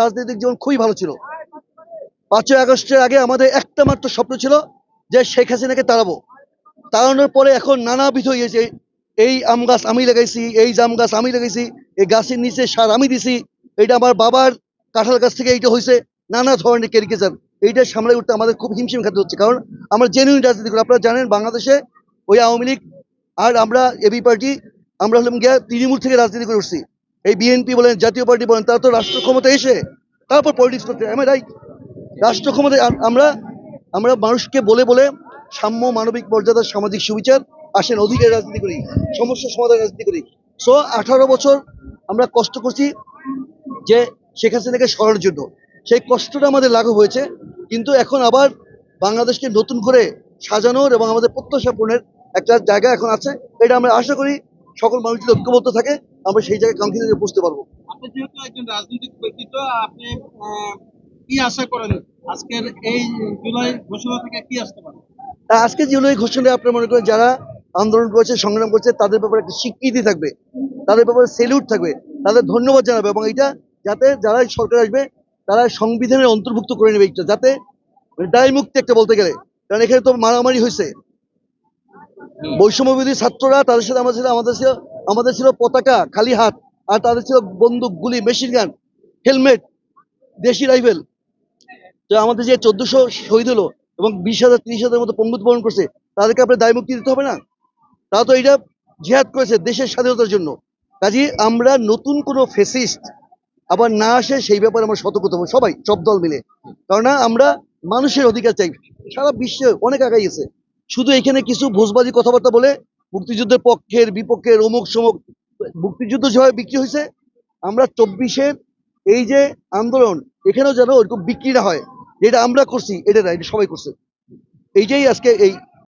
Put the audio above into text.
রাজনৈতিক জীবন খুবই ভালো ছিল। পাঁচই আগস্টের আগে আমাদের একটা মাত্র স্বপ্ন ছিল যে শেখ হাসিনাকে তাড়াবো। তাড়ানোর পরে এখন নানাবিধ হয়েছে। এই আম গাছ আমি লাগাইছি, এই জাম গাছ আমি লাগাইছি, এই গাছের নিচে সার আমি দিছি এটা আমার বাবার কাঁঠাল গাছ থেকে এইটা হয়েছে, নানা ধরনের ক্যারিকেচার এইটা সামলে উঠতে আমাদের খুব হিমশিম খেতে হচ্ছে। কারণ আমরা জেনুইন রাজনীতি করি। আপনারা জানেন বাংলাদেশে ওই আওয়ামী লীগ আর আমরা এবি পার্টি, আমরা হলাম গিয়া তৃণমূল থেকে রাজনীতি করে উঠছি। এই বিএনপি বলেন, জাতীয় পার্টি বলেন, তারা তো রাষ্ট্র ক্ষমতা এসে, তারপর পলিটিক্স করতে আমি রাইট রাষ্ট্র ক্ষমতায় আমরা আমরা মানুষকে বলে বলে সাম্য মানবিক মর্যাদা, সামাজিক সুবিচার, আসেন অধিকার রাজনীতি করি, সমস্যা সমাধান রাজনীতি করি। সো আঠারো বছর আমরা কষ্ট করছি যে শেখ হাসিনাকে সরানোর জন্য। সেই কষ্টটা আমাদের লাঘব হয়েছে, কিন্তু এখন আবার বাংলাদেশকে নতুন করে সাজানোর এবং আমাদের প্রত্যাশা পূরণের একটা জায়গা এখন আছে। এটা আমরা আশা করি সকল মানুষ যদি ঐক্যবদ্ধ থাকে আমরা সেই জায়গায় কাঙ্ক্ষিত পৌঁছতে পারব। আপনি যেহেতু একজন রাজনৈতিক ব্যক্তিত্ব আপনি আহ, কি আশা করেন? আজকের এই জুলাই ঘোষণা থেকে কি আসতে পারে? আজকে যে এই ঘোষণা মনে করেন যারা আন্দোলন করেছে সংগ্রাম করছে তাদের ব্যাপারে একটা স্বীকৃতি থাকবে। তাদের ব্যাপারে সেলিউট থাকবে। তাদের ধন্যবাদ জানাবে এবং এটা যাতে যারা এই সরকার আসবে তারা সংবিধানের অন্তর্ভুক্ত করে নেবে এটা যাতে দায় মুক্তি একটা বলতে গেলে। কারণ এখানে তো মারামারি হয়েছে। বৈষম্যবিধি ছাত্ররা তাদের সাথে আমাদের ছিল আমাদের ছিল আমাদের ছিল পতাকা, খালি হাত, আর তাদের ছিল বন্দুক, গুলি মেশিন গান হেলমেট দেশি রাইফেল তো আমাদের যে চোদ্দশো শহীদ হলো এবং বিশ হাজার, ত্রিশ হাজার মতো পঙ্গুত বরণ করছে, তাদেরকে আপনার দায় মুক্তি দিতে হবে না? তারা তো এটা জিহাদ করেছে দেশের স্বাধীনতার জন্য। কাজে আমরা নতুন কোনো ফেসিস্ট আবার না আসে সেই ব্যাপারে আমরা সতর্ক হব। সবাই, সব দল মিলে। কেননা আমরা মানুষের অধিকার চাই। সারা বিশ্বে অনেক আগাই গেছে শুধু এখানে কিছু ভোজবাজি কথাবার্তা বলে মুক্তিযুদ্ধের পক্ষের বিপক্ষের অমুক সমুক মুক্তিযুদ্ধ যেভাবে বিক্রি হয়েছে, আমরা চব্বিশের এই যে আন্দোলন, এখানেও যেন ওরকম বিক্রি না হয়। যেটা আমরা করছি, এটা না, এটা সবাই করছে। এই যেই আজকে এই